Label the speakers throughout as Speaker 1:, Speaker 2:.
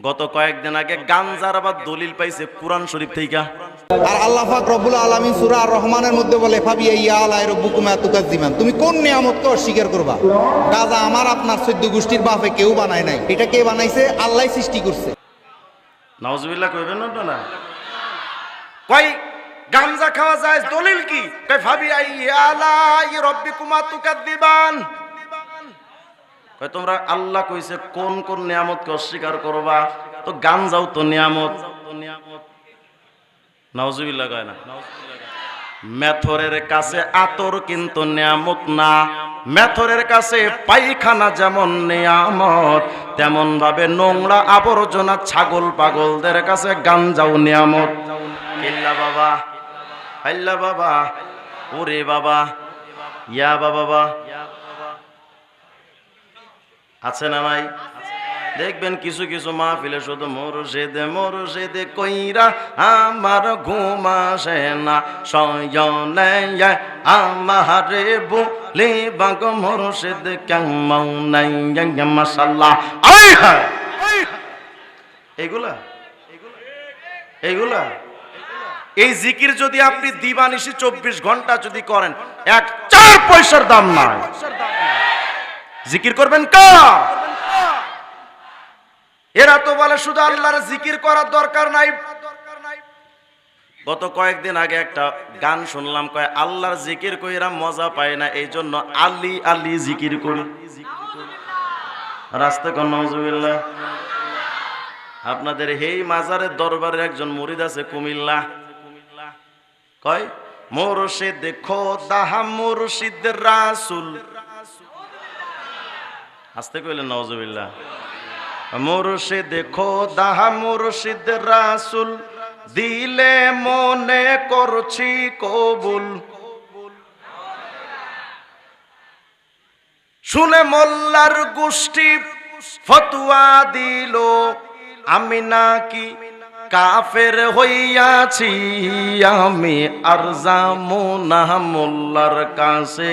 Speaker 1: গত কয়েকদিন আগে গাঞ্জার আবার দলিল পাইছে কোরআন শরীফ থেকে
Speaker 2: আর আল্লাহ পাক রব্বুল আলামিন সূরা আর রহমানের মধ্যে বলে ফাবিয়া ইয়া আলাই রব্বুকুমা তুকাজ্জিমান তুমি কোন নিয়ামতকে অস্বীকার করবা? গাজা আমার আপনার চোদ্দ গোষ্ঠীর বাপে কেউ বানায় নাই। এটা কে বানাইছে? আল্লাহ সৃষ্টি করছে।
Speaker 1: নওয়াজুবিল্লাহ কইবেন না না কই গাঞ্জা খাওয়া যায় দলিল কি? কই ভাবি আই আলা ই রব্বিকুমা কই তোমরা আল্লাহ কইছে কোন কোন নিয়ামতকে অস্বীকার করবা? তো গাঞ্জাও তো নিয়ামত। নওয়াজুবিল্লাহ কয় না। মেথরের কাছে আতর কিন্তু নিয়ামত না। মেথরের কাছে পায়খানা যেমন নিয়ামত তেমন ভাবে নোংরা আবর্জনা ছাগল পাগলদের কাছে গাঞ্জাও নিয়ামত। কিল্লা বাবা আল্লা বাবা, ওরে বাবা, ইয়া বাবা আছে না নাই? দেখবেন কিছু কিছু মাহফিলে শুধু মরুষেদে মরুষেদে কইরা আমার ঘুম আসে না। সয়নে আমারে বলে বাগ মরুষেদ কেমন হায়! এগুলা? এগুলা? এই জিকির যদি আপনি দিবানিশি চব্বিশ ঘণ্টা যদি করেন, এক চার পয়সার দাম নাই। জিকির করবেন কার? এরা তো বলে শুধু আল্লাহর জিকির করার দরকার নাই। গত কয়েকদিন আগে একটা গান শুনলাম, কয় আল্লাহর জিকির কইরা মজা পায় না এই জন্য আল্লি আল্লি জিকির করি। রাস্তা কোন নজুবিল্লাহ আপনাদের হেই মাজারের দরবারে একজন মুরিদ আছে, কুমিল্লা। কয়, মুর্শিদ খোদা মুর্শিদ রাসুল। আসতে কইলেন নওয়াজুবিল্লাহ মুর্শিদ খোদা, মুর্শিদ রাসুল, দিলে মনে করছি কবুল। শুনে মোল্লার গোষ্ঠী ফতুয়া দিল, আমি নাকি কাফের হইয়াছি, আমি আর যামু মোল্লার কাছে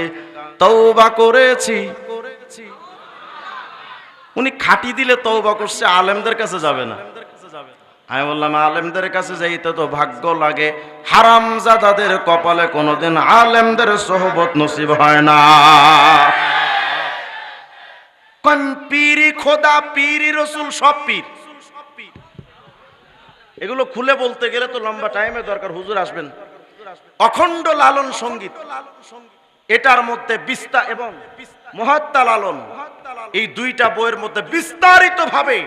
Speaker 1: তৌবা করেছি। উনি খাটি দিলে তৌবা করছে, আলেমদের কাছে যাবে না। আমি বললাম, আলেমদের কাছে যাইতে তো ভাগ্য লাগে। হারাম জাদাদের কপালে কোনোদিন আলেমদের সহবত নসিব হয় না। এগুলো খুলে বলতে গেলে তো লম্বা টাইমে দরকার, হুজুর আসবেন। অখণ্ড লালন সংগীত। এটার মধ্যে বিস্তার এবং মহাত্মা লালন এই দুইটা বইয়ের মধ্যে বিস্তারিত ভাবে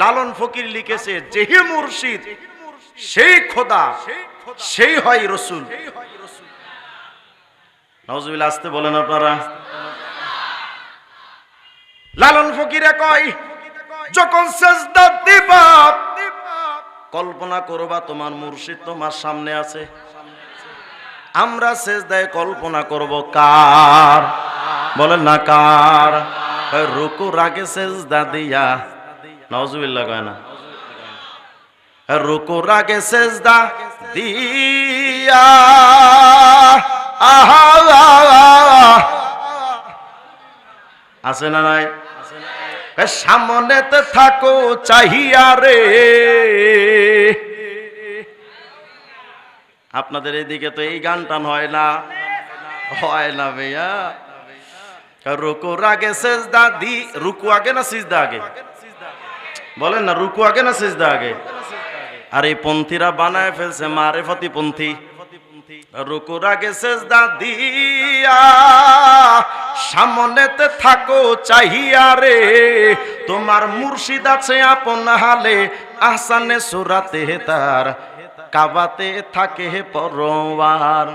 Speaker 1: লালন ফকির লিখেছে যেহি মুর্শিদ, সেই খোদা, সেই হয় রসুল। নজরুল আসতে বলেন আপনারা। লালন ফকিরে যখন সেজদা দিবা, কল্পনা করবা তোমার মুর্শিদ তোমার সামনে আছে। আমরা সেজদায় কল্পনা করব কার? বলেন না কার? রুকু, রাগে সেজদা দিয়া। নজুবিল্লা কয় না। রুকু, রাগে সেজদা দিয়া। আহা আছে না নাই? সামনেতে থাকো, চাহিয়া রে। আপনাদের এদিকে তো এই গান টান হয় না? হয় না, ভাইয়া। রুকু আগে সেজদা দি, রুকু আগে না সিজদা আগে? বলেন না, রুকু আগে না সিজদা আগে? আর এই পন্থীরা বানায় ফেলছে মারেফতি পন্থী। রুকুর আগে সেজদা দিয়া, সামনেতে থাকো চাহিয়া রে। তোমার মুর্শিদ আছে আপন হালে, আহসানে সুরাতে তার, কাবাতে থাকে পরোয়ার।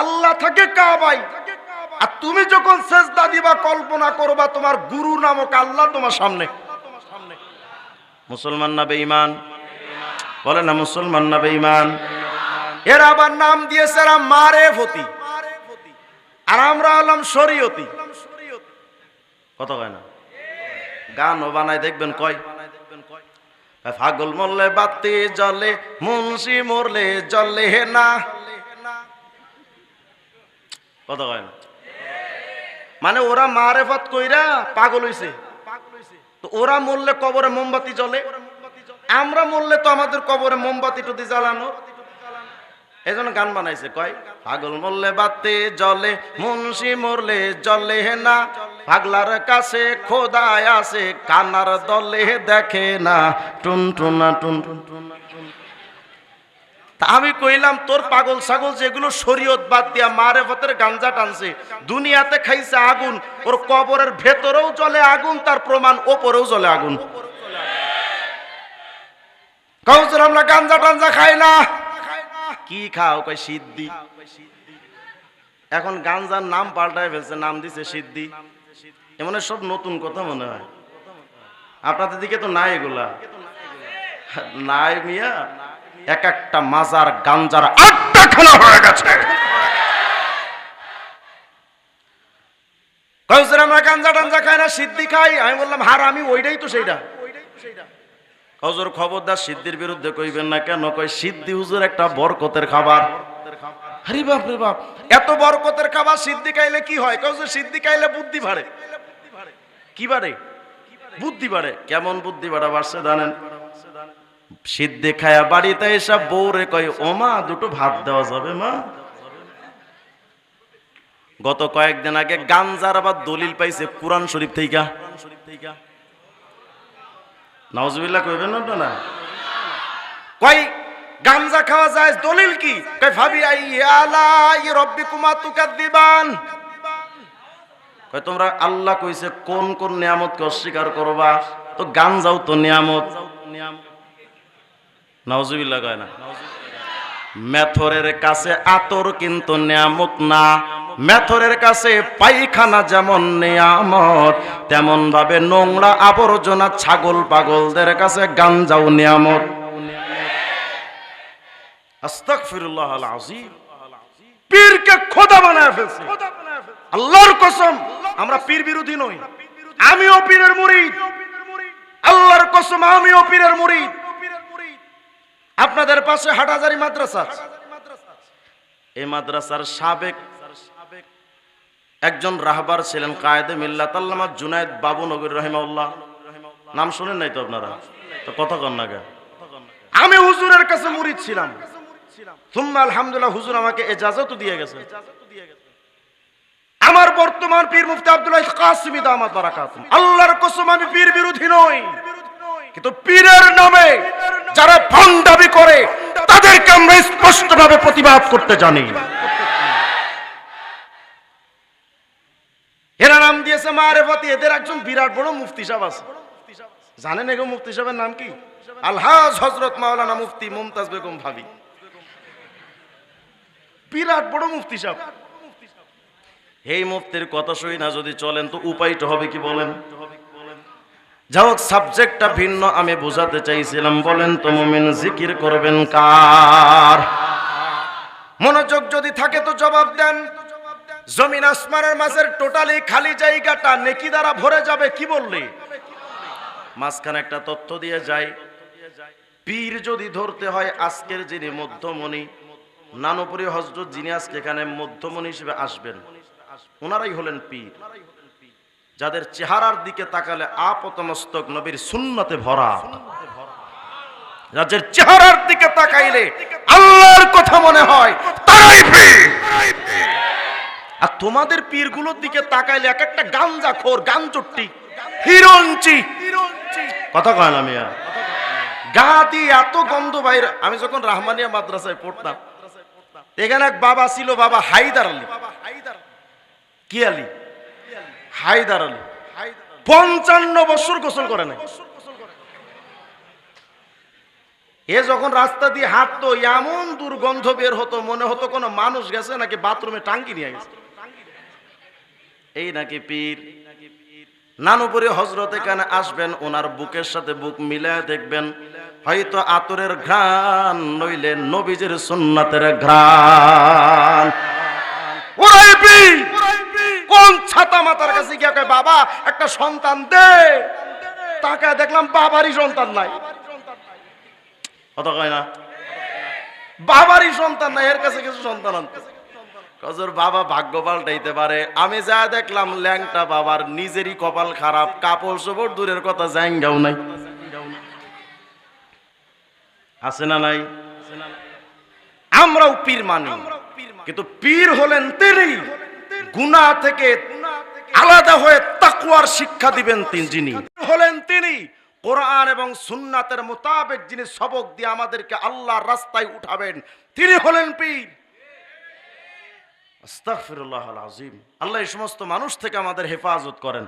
Speaker 1: আল্লাহ থাকে কাবাই আর তুমি যখন সেজদা দিবা, কল্পনা করবা তোমার গুরু নামক আল্লাহ তোমার সামনে। মুসলমান না বেঈমান? বলে না, মুসলমান না বেঈমান? এরা আবার নাম দিয়েছে, এরা মারে ফতি। আর আমরা হলাম শরীয়তি। কত কয় না? গানও বানায়, দেখবেন কয়? ফাগল মরলে বাতি জলে মুন্সি মরলে জলে না। কত কয় না? মানে ওরা মারেফত কইরা পাগল হইছে। তো ওরা মরলে কবরে মোমবাতি জ্বলে। আমরা মরলে তো আমাদের কবরে মোমবাতি টুতি জ্বালানো। এই গান বানাইছে, কয়, পাগল মরলে বাতে জলে মুন্সি মরলে জলে না। পাগলার কাছে খোদায় আছে, কানার দলে দেখে না। টুনা টুন টুন টুন টুন। আমি কইলাম, তোর পাগল ছাগল যেগুলো শরীয়ত বাদ দিয়া মারে ফতের গাঞ্জা টানছে, দুনিয়াতে খাইছে আগুন, ওর কবরের ভেতরেও জ্বলে আগুন, তার প্রমাণ ওপরেও জ্বলে আগুন। আমরা গাঞ্জা টাঞ্জা খাই না। কি খাও? কই সিদ্ধি। এখন গাঞ্জার নাম পাল্টায় ফেলছে, নাম দিছে সিদ্ধি। এমন সব নতুন কথা মনে হয়। আপনাদের দিকে তো নাই এগুলা। নাই মিয়া। এক একটা মাজার গাঞ্জার আটটা খানা হয়ে গেছে। আমরা গাঞ্জা টাঞ্জা খাই না, সিদ্ধি খাই? আমি বললাম, হার, আমি ওইটাই তো সেইটা। হজর, খবরদার সিদ্ধির বিরুদ্ধে কইবেন না কেন? কই সিদ্ধি হুজুর একটা বরকতের খাবার। বাপ রে বাপ, এত বরকতের খাবার সিদ্ধি খাইলে কি হয়? কৌসর সিদ্ধি খাইলে বুদ্ধি বাড়ে। কি বাড়ে? বুদ্ধি বাড়ে। কেমন বুদ্ধি বাড়া বাড়ছে জানেন? সিদ্ধি খায়া বাড়িতে এসব বউরে কয়, ও দুটো ভাত দেওয়া যাবে মা? গত কয়েকদিন আগে গাঞ্জার আবার দলিল পাইছে কোরআন শরীফ থেকে নওয়াজবিল্লাহ কইবেন আপনারা? কই গাঞ্জা খাওয়া যায়, দলিল কি? কই ভাবি আই আলা রব্বিকুমা তুকাদ্দিবান। কই তোমরা আল্লাহ কইছে কোন কোন নিয়ামতকে অস্বীকার করবা? তো গাঞ্জাও তো নিয়ামত। নওয়াজবিল্লাহ কয় না। মেথরের কাছে আতর কিন্তু নিয়ামত না। মেথরের কাছে যেমন নিয়ামত তেমন ভাবে নোংরা আবর্জনা ছাগল পাগলদের কাছে গাঞ্জাও নিয়ামত। খোদা আল্লাহর কসম, আমরা পীর বিরোধী নই। আমিও পীরের মুরিদ। আল্লাহর কসম, আমিও পীরের মুরিদ। আপনাদের পাশে হাটাজারি মাদ্রাসা। এই মাদ্রাসার সাবেক একজন রাহবার ছিলেন কায়েদে মিল্লাত আল্লামা জুনায়েদ বাবু নগর রহিমাউল্লাহ নাম শুনেন নাই তো আপনারা? তো কথা কন না আমি হুজুরের কাছে মুরিদ ছিলাম। সুম্মা আলহামদুলিল্লাহ হুজুর আমাকে এজাজত দিয়ে গেছে। আমার বর্তমান পীর মুফতি আব্দুল্লাহ কাসিমি দামাত বারাকাতুম আল্লাহর কসম আমি পীর বিরোধী নই। কিন্তু পীরের নামে যারা ভণ্ডামি করে, তাদেরকে আমরা স্পষ্টভাবে প্রতিবাদ করতে জানি। এরা নাম দিয়েছে মারেফতি, এদের একজন বিরাট বড় মুফতি সাহেব আছে। জানেন এগো মুফতি সাহেবের নাম কি? আলহাজ হজরত মাওলানা মুফতি মুমতাজ বেগম ভাবি। বিরাট বড় মুফতি সাহেব। এই মুফতির কথা শুই না, যদি চলেন তো উপায়টা হবে কি বলেন? যাই হোক সাবজেক্টটা ভিন্ন, আমি বোঝাতে চাইছিলাম। বলেন তো মুমিন জিকির করবেন কার? মনোযোগ যদি থাকে তো জবাব দেন। জমিন আসমানের মাঝের টোটালি খালি জায়গাটা নেকি দ্বারা ভরে যাবে, কি বললি? মাঝখানে একটা তথ্য দিয়ে যায় পীর যদি ধরতে হয়, আজকের যিনি মধ্যমণি, নানুপুরি হজরত যিনি আজকে এখানে মধ্যমণি হিসেবে আসবেন, ওনারাই হলেন পীর। যাদের চেহারার দিকে তাকালে আপতমস্তক নবীর সুন্নতে ভরা। যাদের চেহারার দিকে তাকাইলে আল্লাহর কথা মনে হয় আর তোমাদের পীরগুলোর দিকে তাকাইলে এক একটা গাঞ্জা খোর গাঞ্জটি হিরঞ্চি কথা কয় না মিয়া? গা দিয়ে এত গন্ধ বাইরে, আমি যখন রাহমানিয়া মাদ্রাসায় পড়তাম, এখানে এক বাবা ছিল, বাবা হাইদার আলী। কি আলী? হায়দার আলী পঞ্চান্ন বছর গোসল করে নাই। এ যখন রাস্তা দিয়ে হাঁটতো, এমন দুর্গন্ধ বের হতো, মনে হতো কোনো মানুষ গেছে নাকি বাথরুমে টাঙ্কি নিয়ে গেছে। এই নাকি পীর। নানুপুরি হজরত এখানে আসবেন? ওনার বুকের সাথে বুক মিলে দেখবেন। হয়তো আতরের ঘ্রাণ, নইলে নবীজের সুন্নাতের ঘ্রাণ। কোন ছাতা মাতার কাছে গিয়ে কয় বাবা একটা সন্তান দে। তাকায় দেখলাম বাবারই সন্তান নাই। কথা কয় না? বাবারই সন্তান নাই এর কাছে কিছু সন্তান আনতে। কজর বাবা ভাগ্য পাল্টাইতে পারে। আমি যা দেখলাম ল্যাংটা বাবার নিজেরই কপাল খারাপ কাপড় চোপড় দূরের কথা জাঙ্গাও নাই। আছে না নাই? আমরাও পীর মানি। কিন্তু পীর হলেন তিনি। গুনাহ থেকে আলাদা হয়ে তাকুয়ার শিক্ষা দিবেন তিনি যিনি। হলেন তিনি কোরআন এবং সুন্নাতের মোতাবেক যিনি সবক দিয়ে আমাদেরকে আল্লাহর রাস্তায় উঠাবেন, তিনি হলেন পীর। আস্তাগফিরুল্লাহ আল আজিম আল্লাহ এই সমস্ত মানুষ থেকে আমাদের হেফাজত করেন।